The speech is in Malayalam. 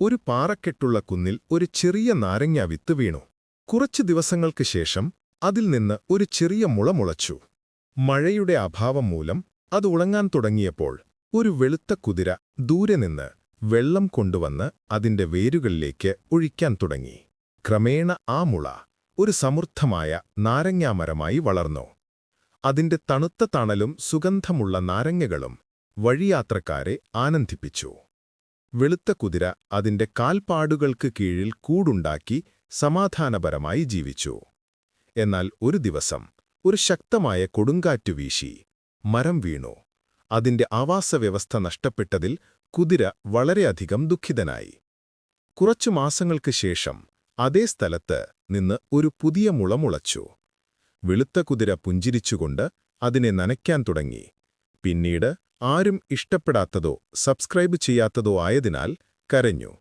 ഒരു പാറക്കെട്ടുള്ള കുന്നിൽ ഒരു ചെറിയ നാരങ്ങ വിത്ത് വീണു. കുറച്ചു ദിവസങ്ങൾക്ക് ശേഷം അതിൽ നിന്ന് ഒരു ചെറിയ മുള മുളച്ചു. മഴയുടെ അഭാവം മൂലം അത് ഉണങ്ങാൻ തുടങ്ങിയപ്പോൾ ഒരു വെളുത്ത കുതിര ദൂരെ നിന്ന് വെള്ളം കൊണ്ടുവന്ന് അതിന്റെ വേരുകളിലേക്ക് ഒഴിക്കാൻ തുടങ്ങി. ക്രമേണ ആ മുള ഒരു സമൃദ്ധമായ നാരങ്ങാമരമായി വളർന്നു. അതിന്റെ തണുത്ത തണലും സുഗന്ധമുള്ള നാരങ്ങകളും വഴിയാത്രക്കാരെ ആനന്ദിപ്പിച്ചു. വെളുത്ത കുതിര അതിന്റെ കാൽപ്പാടുകൾക്ക് കീഴിൽ കൂടുണ്ടാക്കി സമാധാനപരമായി ജീവിച്ചു. എന്നാൽ ഒരു ദിവസം ഒരു ശക്തമായ കൊടുങ്കാറ്റു വീശി. മരം വീണു. അതിന്റെ ആവാസവ്യവസ്ഥ നഷ്ടപ്പെട്ടതിൽ കുതിര വളരെയധികം ദുഃഖിതനായി. കുറച്ചു മാസങ്ങൾക്ക് ശേഷം അതേ സ്ഥലത്ത് നിന്ന് ഒരു പുതിയ മുളമുളച്ചു വെളുത്ത കുതിര പുഞ്ചിരിച്ചുകൊണ്ട് അതിനെ നനയ്ക്കാൻ തുടങ്ങി. പിന്നീട് ആരും ഇഷ്ടപ്പെടാത്തതോ സബ്സ്ക്രൈബ് ചെയ്യാത്തതോ ആയതിനാൽ കരഞ്ഞു